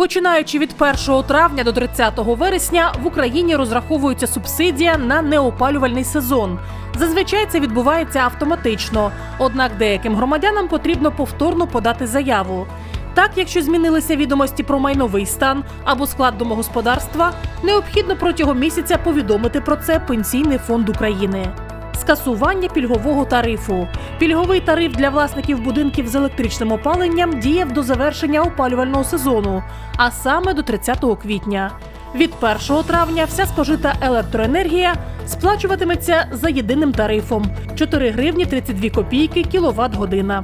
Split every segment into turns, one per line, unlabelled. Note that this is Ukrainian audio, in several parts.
Починаючи від 1 травня до 30 вересня в Україні розраховується субсидія на неопалювальний сезон. Зазвичай це відбувається автоматично, однак деяким громадянам потрібно повторно подати заяву. Так, якщо змінилися відомості про майновий стан або склад домогосподарства, необхідно протягом місяця повідомити про це Пенсійний фонд України. Скасування пільгового тарифу. Пільговий тариф для власників будинків з електричним опаленням діяв до завершення опалювального сезону, а саме до 30 квітня. Від 1 травня вся спожита електроенергія сплачуватиметься за єдиним тарифом 4 гривні 32 копійки кіловат година.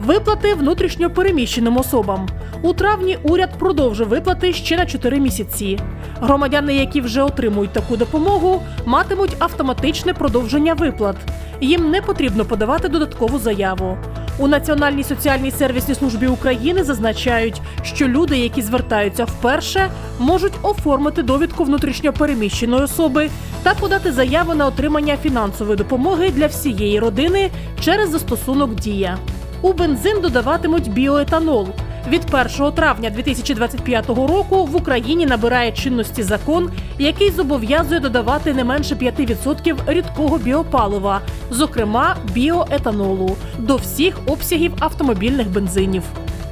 Виплати внутрішньо переміщеним особам. У травні уряд продовжив виплати ще на 4 місяці. Громадяни, які вже отримують таку допомогу, матимуть автоматичне продовження виплат. Їм не потрібно подавати додаткову заяву. У Національній соціальній сервісній службі України зазначають, що люди, які звертаються вперше, можуть оформити довідку внутрішньо переміщеної особи та подати заяву на отримання фінансової допомоги для всієї родини через застосунок Дія. У бензин додаватимуть біоетанол. Від 1 травня 2025 року в Україні набирає чинності закон, який зобов'язує додавати не менше 5% рідкого біопалива, зокрема біоетанолу, до всіх обсягів автомобільних бензинів.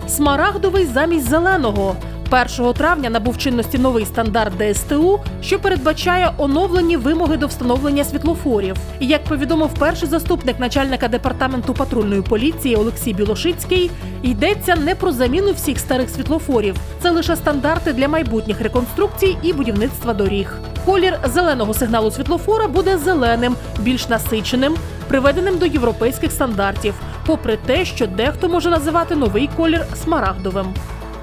Смарагдовий замість зеленого. 1 травня набув чинності новий стандарт ДСТУ, що передбачає оновлені вимоги до встановлення світлофорів. Як повідомив перший заступник начальника департаменту патрульної поліції Олексій Білошицький, йдеться не про заміну всіх старих світлофорів, це лише стандарти для майбутніх реконструкцій і будівництва доріг. Колір зеленого сигналу світлофора буде зеленим, більш насиченим, приведеним до європейських стандартів, попри те, що дехто може називати новий колір смарагдовим.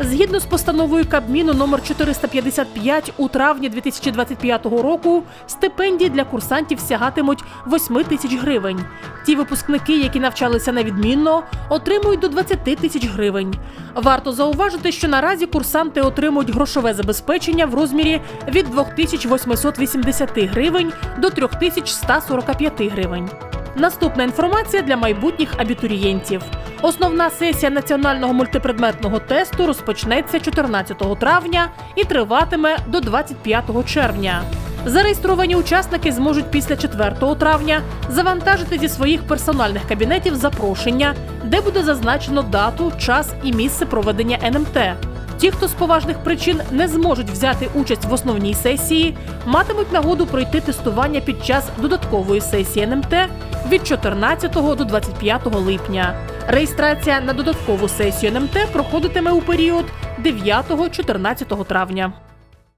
Згідно з постановою Кабміну номер 455 у травні 2025 року стипендії для курсантів сягатимуть 8 тисяч гривень. Ті випускники, які навчалися на відмінно, отримують до 20 тисяч гривень. Варто зауважити, що наразі курсанти отримують грошове забезпечення в розмірі від 2880 гривень до 3145 гривень. Наступна інформація для майбутніх абітурієнтів. Основна сесія національного мультипредметного тесту розпочнеться 14 травня і триватиме до 25 червня. Зареєстровані учасники зможуть після 4 травня завантажити зі своїх персональних кабінетів запрошення, де буде зазначено дату, час і місце проведення НМТ. Ті, хто з поважних причин не зможуть взяти участь в основній сесії, матимуть нагоду пройти тестування під час додаткової сесії НМТ від 14 до 25 липня. Реєстрація на додаткову сесію НМТ проходитиме у період 9-14 травня.